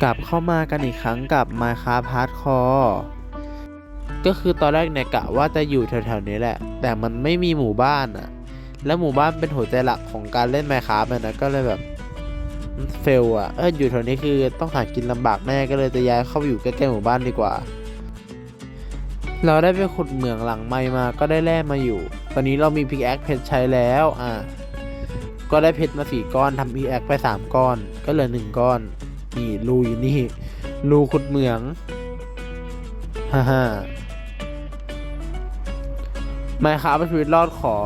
กลับเข้ามากันอีกครั้งกับ Minecraft Hardcore ก็คือตอนแรกเนี่ยกะว่าจะอยู่แถวๆนี้แหละ แต่มันไม่มีหมู่บ้านอะแล้วหมู่บ้านเป็นหัวใจหลักของการเล่น Minecraft นะก็เลยแบบเฟลอะเอออยู่แถวนี้คือต้องหากินลำบากแน่ก็เลยจะย้ายเข้าไปอยู่ใกล้ๆหมู่บ้านดีกว่า เราได้ไปขุดเหมืองหลังไม้มาก็ได้แร่มาอยู่ ตอนนี้เรามีพิกแอคเพชรใช้แล้วอ่าก็ได้เพชรมาสี่ก้อนทำพิกแอคไปสามก้อน ก็เหลือหนึ่งก้อน นี่รูอยู่นี่รูขุดเหมืองฮ่าฮ่าไมค์ครับชีวิตรอดขอ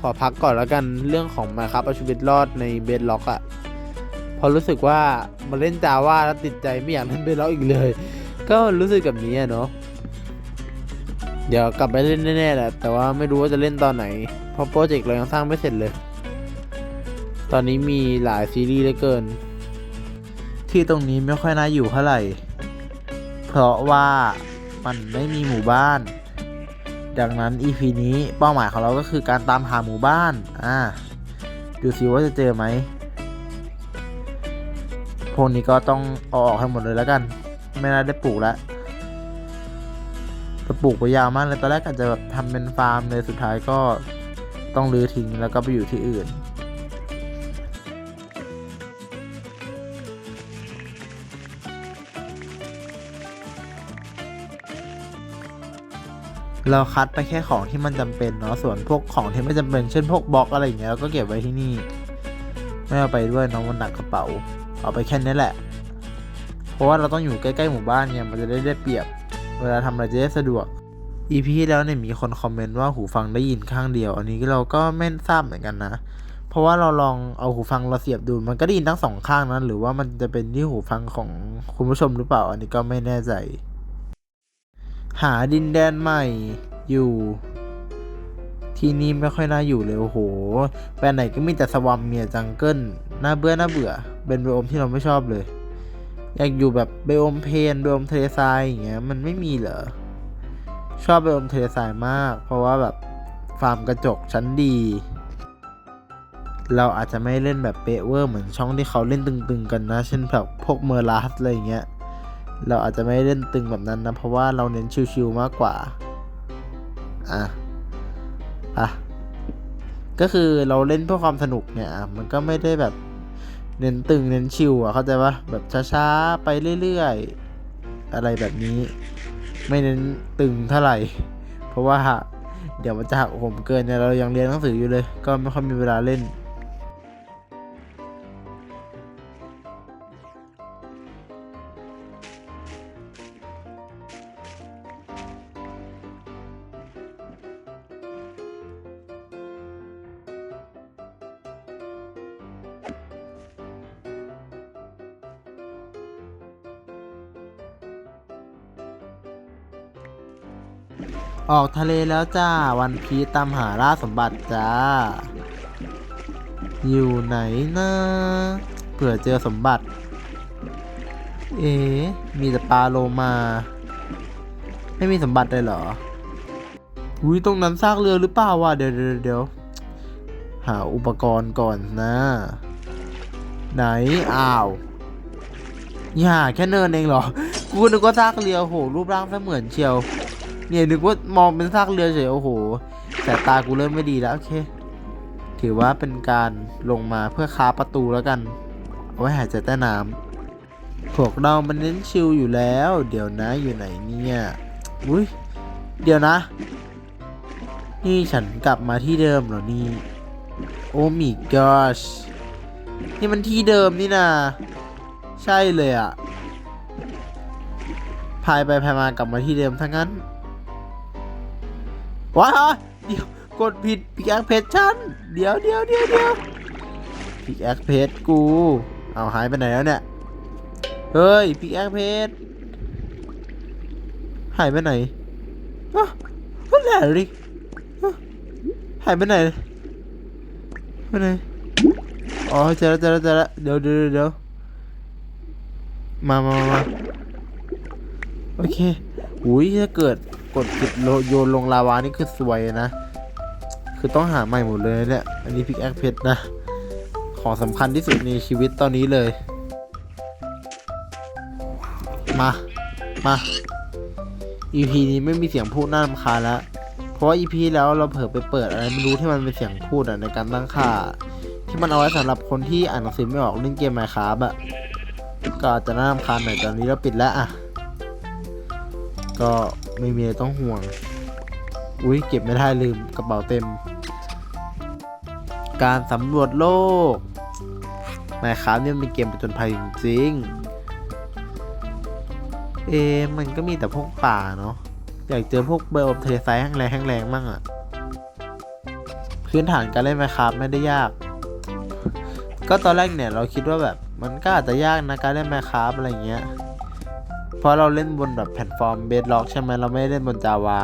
ขอพักก่อนแล้วกันเรื่องของไมค์ครับชีวิตรอดในเบสล็อกอะพราะรู้สึกว่ามาเล่นจาว่าแล้วติดใจไม่อยากเล่นเบสล็อกอีกเลย ก็รู้สึกแบบนี้เนาะเดี๋ยวกลับไปเล่นแน่ๆแหละแต่ว่าไม่รู้ว่าจะเล่นตอนไหน เพราะโปรเจกต์เรายังสร้างไม่เสร็จเลย ตอนนี้มีหลายซีรีส์เหลือเกิน ที่ตรงนี้ไม่ค่อยน่าอยู่เท่าไหร่ เพราะว่ามันไม่มีหมู่บ้าน ดังนั้น EP นี้เป้าหมายของเราก็คือการตามหาหมู่บ้าน อ่า ดูสิว่าจะเจอไหม พวกนี้ก็ต้องเอาออกให้หมดเลยแล้วกัน ไม่น่าได้ปลูกแล้วจะปลูกไปยาวมากเลย ตอนแรกอาจจะแบบทำเป็นฟาร์มเลย สุดท้ายก็ต้องรื้อทิ้งแล้วก็ไปอยู่ที่อื่น เราคัดไปแค่ของที่มันจำเป็นเนาะส่วนพวกของที่ไม่จำเป็นเช่นพวกบล็อกอะไรอย่างเงี้ยเราก็เก็บไว้ที่นี่ ไม่เอาไปด้วยเน้องมันหนักกระเป๋า เอาไปแค่นี้แหละ เพราะว่าเราต้องอยู่ใกล้ๆหมู่บ้านเนี่ยมันจะได้ได้เปรียบ เวลาทำอะไรจะได้สะดวก EP ที่แล้วเนี่ยมีคนคอมเมนต์ว่าหูฟังได้ยินข้างเดียว อันนี้เราก็ไม่ทราบเหมือนกันนะ เพราะว่าเราลองเอาหูฟังเราเสียบดูมันก็ได้ยินทั้งสองข้างนะหรือว่ามันจะเป็นที่หูฟังของคุณผู้ชมหรือเปล่า อันนี้ก็ไม่แน่ใจ หาดินแดนใหม่อยู่ ที่นี่ไม่ค่อยน่าอยู่เลยโอ้โหไปไหนก็มีแต่สวัมเมียจังเกิลน่าเบื่อน่าเบื่อ เป็นไบโอมที่เราไม่ชอบเลย อยากอยู่แบบไบโอมเพนไบโอมทะเลทรายอย่างเงี้ยมันไม่มีเหรอชอบไบโอมทะเลทรายมาก เพราะว่าแบบฟาร์มกระจกชั้นดี เราอาจจะไม่เล่นแบบเปะเวอร์เหมือนช่องที่เขาเล่นตึงๆกันนะ เช่นแบบพวกเมอร์ลัสอะไรเงี้ย เราอาจจะไม่เล่นตึงแบบนั้นนะ เพราะว่าเราเน้นชิวๆมากกว่า อะ อะ ก็คือเราเล่นเพื่อความสนุกเนี่ย มันก็ไม่ได้แบบเน้นตึงเน้นชิวอะ เข้าใจปะแบบช้าๆ ไปเรื่อยๆ อะไรแบบนี้ ไม่เน้นตึงเท่าไหร่ เพราะว่าเดี๋ยวมันจะหักผมเกินเนี่ยเรายังเรียนหนังสืออยู่เลย ก็ไม่ค่อยมีเวลาเล่น ออกทะเลแล้วจ้า วันพีตามหาล่าสมบัติจ้า อยู่ไหนนะเผื่อเจอสมบัติ เอ๊มีแต่ปลาโลมา ไม่มีสมบัติเลยเหรออุ้ยตรงนั้นซากเรือหรือเปล่าวะเดี๋ยวเดี๋ยวเดี๋ยวหาอุปกรณ์ก่อนนะ ไหนอ้าวอย่าแค่เนินเองเหรอ กูนึกว่าซากเรือโหรูปร่างเสมือนเชียว เนี่ยนึกว่ามองเป็นซากเรือเฉยโอ้โหสายตากูเริ่มไม่ดีแล้วโอเค ถือว่าเป็นการลงมาเพื่อค้าประตูแล้วกันเอาไว้หายใจใต้น้ำพวกเรามันเน้นชิลอยู่แล้ว เดี๋ยวนะอยู่ไหนเนี่ยอุ้ยเดี๋ยวนะ นี่ฉันกลับมาที่เดิมเหรอนี่โอ้มีกอชนี่มันที่เดิมนี่นาใช่เลยอะพายไปพายมากลับมาที่เดิมทั้งนั้น ว้าเดี๋ยวกดผิดพิกแอคเพจฉันเดี๋ยวเดี๋ยวเดี๋ยวเดี๋ยวพิกแอคเพจกูเอาหายไปไหนแล้วเนี่ยเฮ้ยพิกแอคเพจหายไปไหนอะแหละดิหายไปไหนไปไหนอ๋อเจอแล้วเจอแล้วเจอแล้วเดี๋ยวเดี๋ยวเดี๋ยวมามามาโอเคอุ้ยถ้าเกิด ดผิดโยนลงลาวานี่คือสวยนะ คือต้องหาใหม่หมดเลยเนี่ย อันนี้พิกแอคเพชรนะ ของสำคัญที่สุดในชีวิตตอนนี้เลย มา มา EP นี้ไม่มีเสียงพูดน่ารำคาญแล้ว เพราะว่า EP แล้วเราเผลอไปเปิดอะไรไม่รู้ที่มันเป็นเสียงพูดอะในการตั้งค่า ที่มันเอาไว้สำหรับคนที่อ่านหนังสือไม่ออกเล่นเกมไมค์ครับอะก็จจะน่ารำคาญหน่อยตอนนี้เราปิดแล้วอะ ก็ไม่มีอะไรต้องห่วง อุ้ยเก็บไม่ได้ลืมกระเป๋าเต็ม การสำรวจโลกไมครับเนี่ยมันเป็นเกมประจนภัยจริงเอ มันก็มีแต่พวกป่าเนาะ อยากเจอพวกเบอร์อบทะเลทรายแห้งแรงแห้งแรงมั่งอะพื้นฐานการเล่นไมครับไม่ได้ยาก ก็ตอนแรกเนี่ยเราคิดว่าแบบมันก็อาจจะยากนะการเล่นไมค์ครับอะไรเงี้ย เพราะเราเล่นบนแบบแพลตฟอร์มเบสล็อกใช่ไหมเราไม่ได้เล่นบนจาวา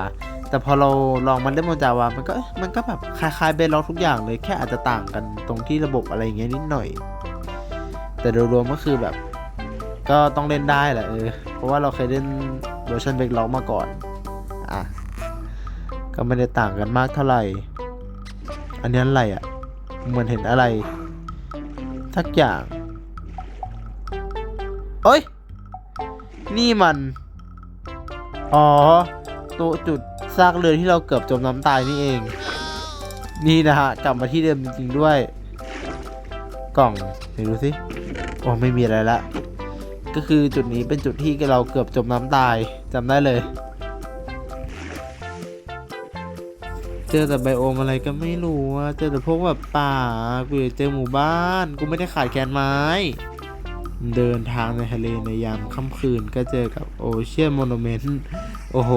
แต่พอเราลองมันเล่นบนจาวามันก็มันก็แบบคล้ายๆเบสล็อกทุกอย่างเลยแค่อาจจะต่างกันตรงที่ระบบอะไรอย่างเงี้ยนิดหน่อย แต่โดยรวมก็คือแบบ ก็ต้องเล่นได้แหละเออเพราะว่าเราเคยเล่นเวอร์ชันเบสล็อกมาก่อนอะก็ไม่ได้ต่างกันมากเท่าไหร่ อันนี้อะไรอะเหมือนเห็นอะไรสักอย่างเอ้ย นี่มัน อ๋อตัวจุดซากเรือที่เราเกือบจมน้ำตายนี่เอง นี่นะฮะกลับมาที่เดิมจริงๆด้วย กล่องไหนดูสิโอ้ไม่มีอะไรละก็คือจุดนี้เป็นจุดที่เราเกือบจมน้ำตายจำได้เลย เจอแต่ไบโอมอะไรก็ไม่รู้อะเจอแต่พวกแบบป่ากูอยากเจอหมู่บ้าน กูไม่ได้ขาดแคลนไม้ เดินทางในทะเลในยามค่ำคืนก็เจอกับโอเชียนโมโนเมนต์ โอ้โห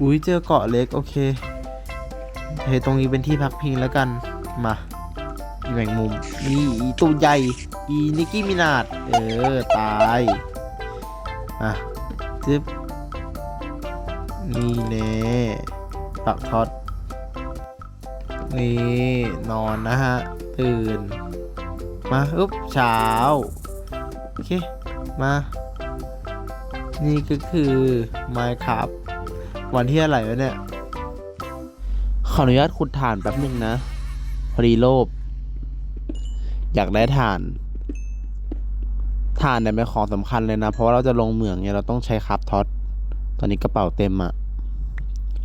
อุ้ยเจอเกาะเล็ก โอเคเฮ้ยตรงนี้เป็นที่พักพิงแล้วกัน มาอีแมงมุมนี่อีตัวใหญ่ อีนิกกี้มินาด เออ ตาย อะจึ๊บนี่แน่ปักท็อตนี่ นอนนะฮะ ตื่น มาอึ๊บเช้าโอเคมา นี่ก็คือ Minecraft วันที่อะไรวะเนี่ย ขออนุญาตขุดถ่านแป๊บหนึ่งนะ พอดีโลภอยากได้ถ่านถ่านเนี่ยเป็นของสำคัญเลยนะ เพราะว่าเราจะลงเหมืองเนี่ยเราต้องใช้ครับท็อตตอนนี้กระเป๋าเต็มอะ่ะ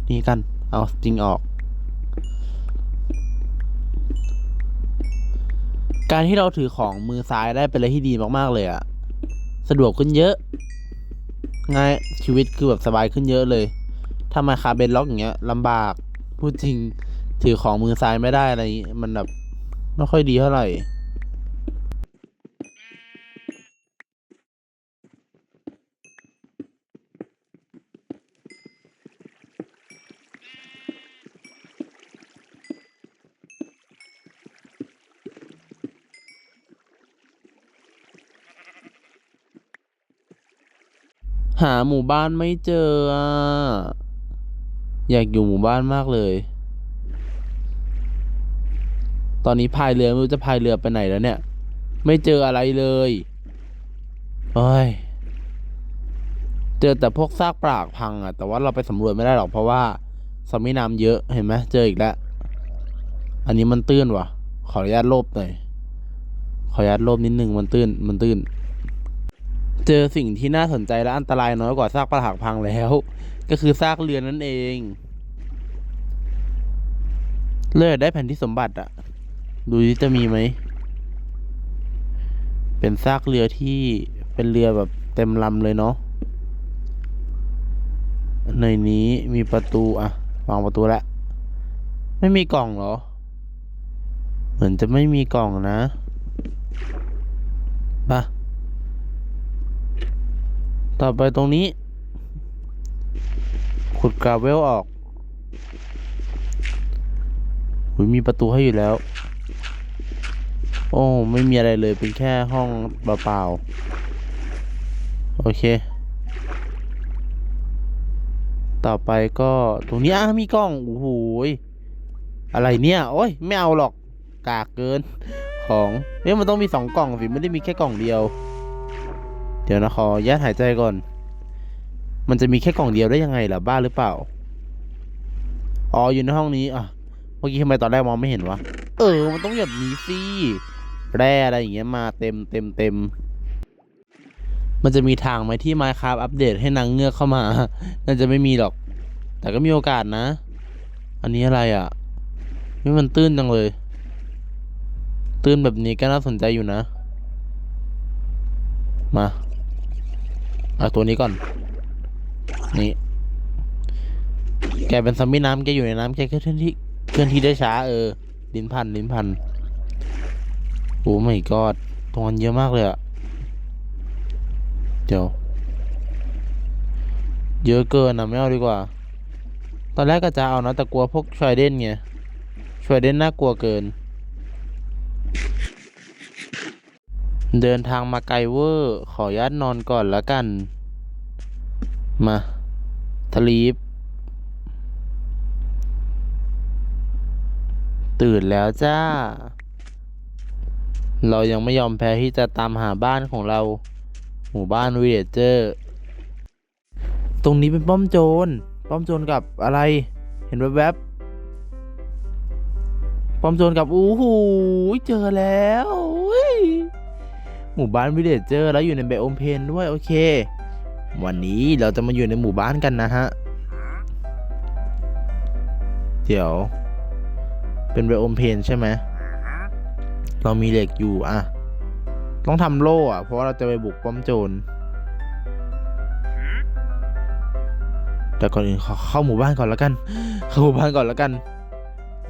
นี่กัน เอาจริงออก การที่เราถือของมือซ้ายได้เป็นอะไรที่ดีมากๆเลยอะสะดวกขึ้นเยอะ ง่ายชีวิตคือแบบสบายขึ้นเยอะเลย ถ้ามาคาเบนล็อกอย่างเงี้ยลำบาก พูดจริง ถือของมือซ้ายไม่ได้อะไรนี้มันแบบไม่ค่อยดีเท่าไหร่ หาหมู่บ้านไม่เจออะ อยากอยู่หมู่บ้านมากเลย ตอนนี้พายเรือไม่รู้จะพายเรือไปไหนแล้วเนี่ย ไม่เจออะไรเลยเฮ้ย เจอแต่พวกซากปรากพังอะ แต่ว่าเราไปสำรวจไม่ได้หรอกเพราะว่าสมิน้ำเยอะเห็นไหมเจออีกแล้ว อันนี้มันตื้นว่ะ ขออนุญาตลบหน่อย ขออนุญาตลบนิดนึงมันตื้น มันตื้น เจอสิ่งที่น่าสนใจและอันตรายน้อยกว่าซากปรักหักพังแล้ว ก็คือซากเรือนั่นเอง เลยได้แผ่นที่สมบัติอะดูที่จะมีไหม เป็นซากเรือที่เป็นเรือแบบเต็มลำเลยเนาะในนี้มีประตูอะวางประตูแล้วไม่มีกล่องเหรอ เหมือนจะไม่มีกล่องนะปะ ต่อไปตรงนี้ ขุดกราเวลออกหุยมีประตูให้อยู่แล้ว โอ้ ไม่มีอะไรเลย เป็นแค่ห้องเปล่าๆ โอเค ต่อไปก็ตรงนี้อะมีกล้อง โอ้โหยอะไรเนี่ย โอ้ย ไม่เอาหรอก กากเกิน ของเนี่ยมันต้องมีสองกล่องสิ ไม่ได้มีแค่กล่องเดียว เดี๋ยวนะขอยัดหายใจก่อน มันจะมีแค่กล่องเดียวได้ยังไงล่ะบ้าหรือเปล่า อ๋ออยู่ในห้องนี้อะเมื่อกี้ทำไมตอนแรกมองไม่เห็นวะ เออ มันต้องแบบนี้สิแร่อะไรอย่างเงี้ยมาเต็มเต็มเต็ม มันจะมีทางไหมที่ Minecraft อัปเดตให้นางเงือกเข้ามา น่าจะไม่มีหรอก แต่ก็มีโอกาสนะ อันนี้อะไรอะนี่มันตื้นจังเลย ตื้นแบบนี้ก็น่าสนใจอยู่นะ มา เอาตัวนี้ก่อน นี่ แกเป็นซัมบี้น้ำแกอยู่ในน้ำแกเคลื่อนที่เคลื่อนที่ได้ช้าเออลิ้นพันลิ้นพันโอ้ไม่กอดตรงนั้นเยอะมากเลยอะเดี๋ยว เยอะเกินนะไม่เอาดีกว่า ตอนแรกก็จะเอานะแต่กลัวพวกชอยเด่นไงชอยเด่นน่ากลัวเกิน เดินทางมาไกลเวอร์ ขอยัดนอนก่อนแล้วกัน มาทลีปตื่นแล้วจ้า เรายังไม่ยอมแพ้ที่จะตามหาบ้านของเรา หมู่บ้านวิเลจเจอร์ ตรงนี้เป็นป้อมโจร ป้อมโจรกับอะไร เห็นแวบๆป้อมโจรกับ อู้หู เจอแล้ว หมู่บ้านวิเลจเจอร์แล้วอยู่ในเบโอมเพนด้วยโอเค วันนี้เราจะมาอยู่ในหมู่บ้านกันนะฮะ เดี๋ยว เป็นไบโอมเพนใช่ไหมเรามีเหล็กอยู่อะ ต้องทำโล่อะ เพราะเราจะไปบุกป้อมโจรแต่ก่อนอื่นเข้าหมู่บ้านก่อนแล้วกัน เข้าหมู่บ้านก่อนแล้วกัน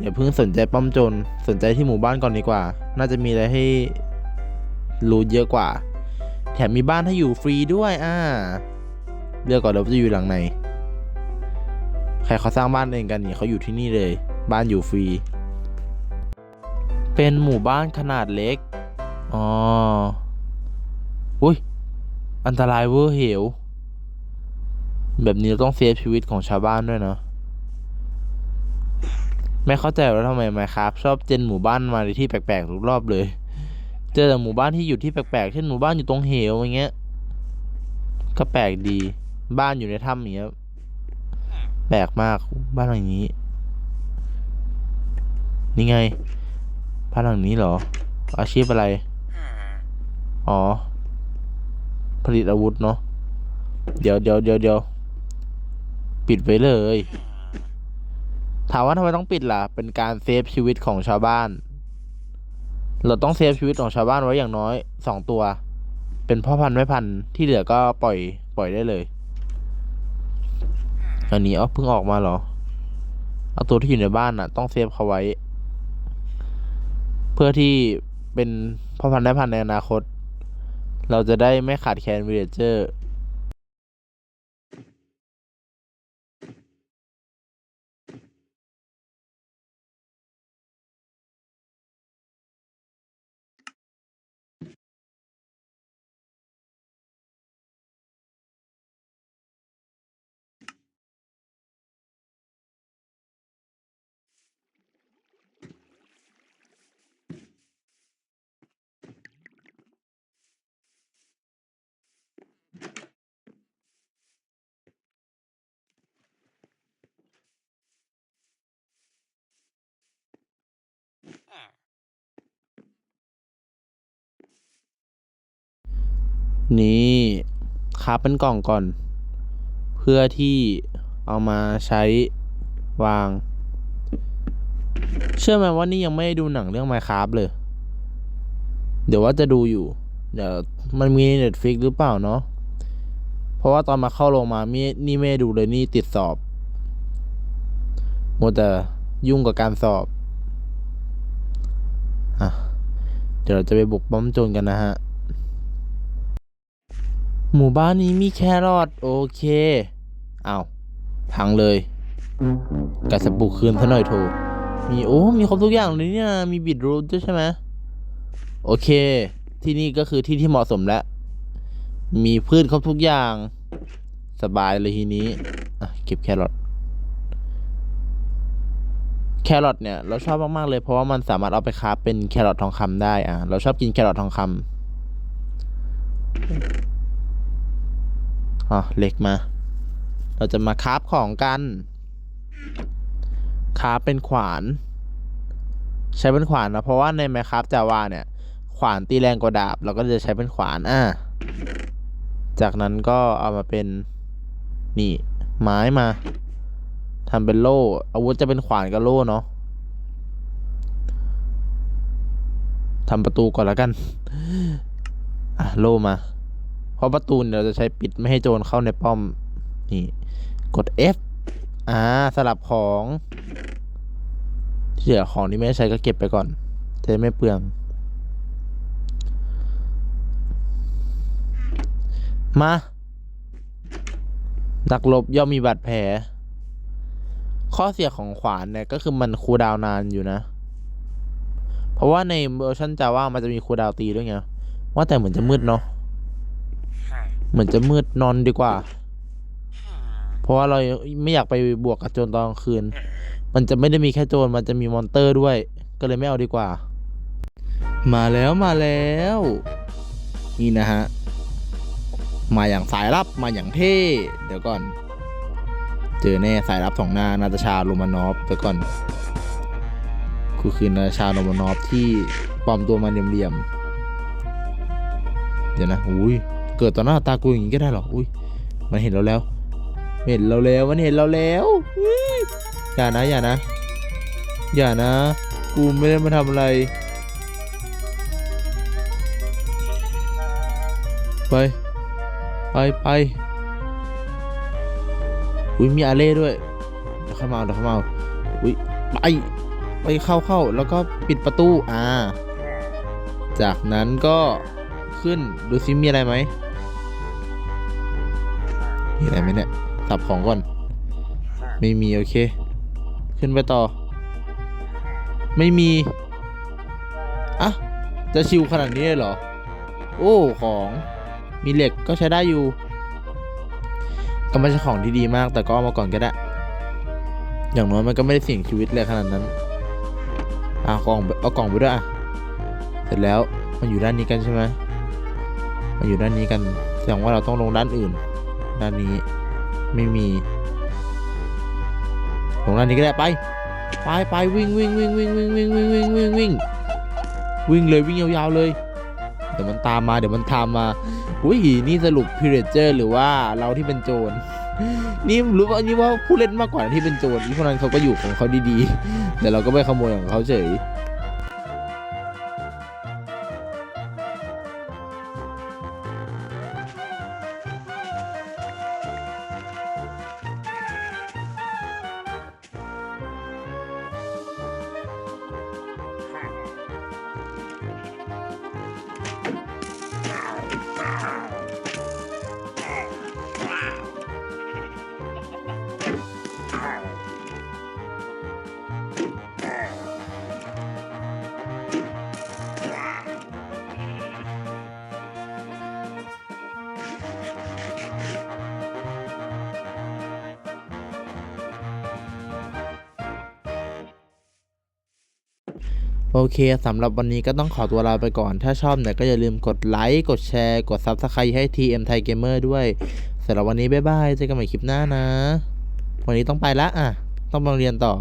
อย่าเพิ่งสนใจป้อมโจรสนใจที่หมู่บ้านก่อนดีกว่า น่าจะมีอะไรให้ รู้เยอะกว่า แถมมีบ้านให้อยู่ฟรีด้วยอ่าเลือกก่อนเราจะอยู่หลังไหนใครเขาสร้างบ้านเองกันนี่เขาอยู่ที่นี่เลย บ้านอยู่ฟรี เป็นหมู่บ้านขนาดเล็ก อ๋อ อุ้ย อันตรายเวอร์เหว แบบนี้เราต้องเซฟชีวิตของชาวบ้านด้วยเนาะ ไม่เข้าใจว่าทำไมไมครับ ชอบเจนหมู่บ้านมาในที่แปลกๆทุกรอบเลย เจอแต่หมู่บ้านที่อยู่ที่แปลกๆ เช่นหมู่บ้านอยู่ตรงเหวอย่างเงี้ย ก็แปลกดี บ้านอยู่ในถ้ำอย่างเงี้ย แปลกมาก บ้านหลังนี้ นี่ไง บ้านหลังนี้เหรอ อาชีพอะไร อ๋อ ผลิตอาวุธเนาะ เดี๋ยวเดี๋ยวเดี๋ยวเดี๋ยวปิดไว้เลย ถามว่าทำไมต้องปิดล่ะ เป็นการเซฟชีวิตของชาวบ้าน เราต้องเซฟชีวิตของชาวบ้านไว้อย่างน้อยสองตัว เป็นพ่อพันธุ์แม่พันธุ์ที่เหลือก็ปล่อยปล่อยได้เลย อันนี้เอาเพิ่งออกมาเหรอ เอาตัวที่อยู่ในบ้านน่ะ ต้องเซฟเขาไว้ เพื่อที่เป็นพ่อพันธุ์แม่พันธุ์ในอนาคต เราจะได้ไม่ขาดแคลนวิลเลเจอร์ นี่คาบเป็นกล่องก่อน เพื่อที่เอามาใช้วาง เชื่อไหมว่านี่ยังไม่ได้ดูหนังเรื่อง Minecraft เลย เดี๋ยวว่าจะดูอยู่ เดี๋ยวมันมีใน Netflix หรือเปล่าเนาะเพราะว่าตอนมาเข้าโรงมามีนี่ไม่ได้ดูเลยนี่ติดสอบมัวแต่ยุ่งกับการสอบ อะ เดี๋ยวเราจะไปบุกป้อมโจรกันนะฮะ หมู่บ้านนี้มีแครอทโอเค เอาพังเลยกัดสปุกคืนซะหน่อยโถมีโอ้ มีครบทุกอย่างเลยเนี่ย มีบิดรูทด้วยใช่ไหมโอเค ที่นี่ก็คือที่ที่เหมาะสมแล้ว มีพืชครบทุกอย่าง สบายเลยทีนี้อะเก็บแครอทแครอทเนี่ยเราชอบมาก ๆ เลยเพราะว่ามันสามารถเอาไปคราเป็นแครอททองคำได้อะเราชอบกินแครอททองคำ อ๋อเหล็กมา เราจะมาคราฟของกันคราฟเป็นขวาน ใช้เป็นขวานนะเพราะว่าในไมครับจาวาเนี่ย ขวานตีแรงกว่าดาบ เราก็จะใช้เป็นขวานอ่าจากนั้นก็เอามาเป็นนี่ ไม้มาทำเป็นโล่ อาวุธจะเป็นขวานกับโล่เนาะทำประตูก่อนแล้วกัน อะ โล่มา เพราะประตูเนี่ยเราจะใช้ปิดไม่ให้โจรเข้าในป้อม นี่ กด F อ่าสลับของที่เหลือของที่ไม่ใช้ก็เก็บไปก่อน จะไม่เปลือง มาดักลบย่อมมีบาดแผล ข้อเสียของขวานเนี่ยก็คือมันคูดาวนานอยู่นะ เพราะว่าในเวอร์ชันจาว่ามันจะมีคูดาวตีด้วยไง ว่าแต่เหมือนจะมืดเนาะ เหมือนจะมืดนอนดีกว่า เพราะว่าเราไม่อยากไปบวกกับโจรตอนกลางคืน มันจะไม่ได้มีแค่โจรมันจะมีมอนเตอร์ด้วย ก็เลยไม่เอาดีกว่า มาแล้วมาแล้ว นี่นะฮะ มาอย่างสายลับมาอย่างเท่ เดี๋ยวก่อน เจอแน่สายลับสองหน้านาตาชาโรมานอฟเดี๋ยวก่อนกูคือนาตาชาโรมานอฟที่ปลอมตัวมาเหลี่ยมๆเดี๋ยวนะอุ้ย เกิดต่อหน้าตากูอย่างนี้ก็ได้เหรอ อุ้ย มันเห็นเราแล้ว เห็นเราแล้ว มันเห็นเราแล้วอย่านะ อย่านะ อย่านะ กูไม่ได้มาทำอะไร ไป ไปไปอุ้ยมีอาเล่ด้วย เดี๋ยวเข้ามาเอาดี๋ยวเข้ามาอุ้ยไปไปเข้าเข้าแล้วก็ปิดประตู อ่า จากนั้นก็ขึ้นดูซิมีอะไรไหม มีอะไรไหมเนี่ยสับของก่อน ไม่มีโอเค ขึ้นไปต่อ ไม่มี อะ จะชิวขนาดนี้เลยเหรอ โอ้ของมีเหล็กก็ใช้ได้อยู่ ก็ไม่ใช่ของที่ดีมาก แต่ก็เอามาก่อนก็ได้ อย่างน้อยมันก็ไม่ได้เสี่ยงชีวิตเลยขนาดนั้นอะกล่องเอากล่องไปด้วยอะเสร็จแล้วมันอยู่ด้านนี้กันใช่ไหมมันอยู่ด้านนี้กัน แสดงว่าเราต้องลงด้านอื่น ด้านนี้ไม่มีลงด้านนี้ก็ได้ไปไปไปวิ่งวิ่งวิ่งวิ่งวิ่งวิ่งวิ่งวิ่งวิ่งวิ่งวิ่งเลยวิ่งยาวๆเลยเดี๋ยวมันตามมาเดี๋ยวมันตามมาอุ้ยนี่สรุปพิเรเจอร์หรือว่าเราที่เป็นโจรนี่รู้ว่านี่ว่าผู้เล่นมากกว่าที่เป็นโจรพวกนั้นเขาก็อยู่ของเขาดีๆ แต่เราก็ไม่ขโมยของเขาเฉย โอเคสำหรับวันนี้ก็ต้องขอตัวลาไปก่อน ถ้าชอบเนี่ยก็อย่าลืมกดไลค์ กดแชร์ กด Subscribe ให้ TM Thai Gamer ด้วยสำหรับวันนี้บ๊ายบาย เจอกันใหม่คลิปหน้านะ วันนี้ต้องไปละอะ ต้องไปเรียนต่อ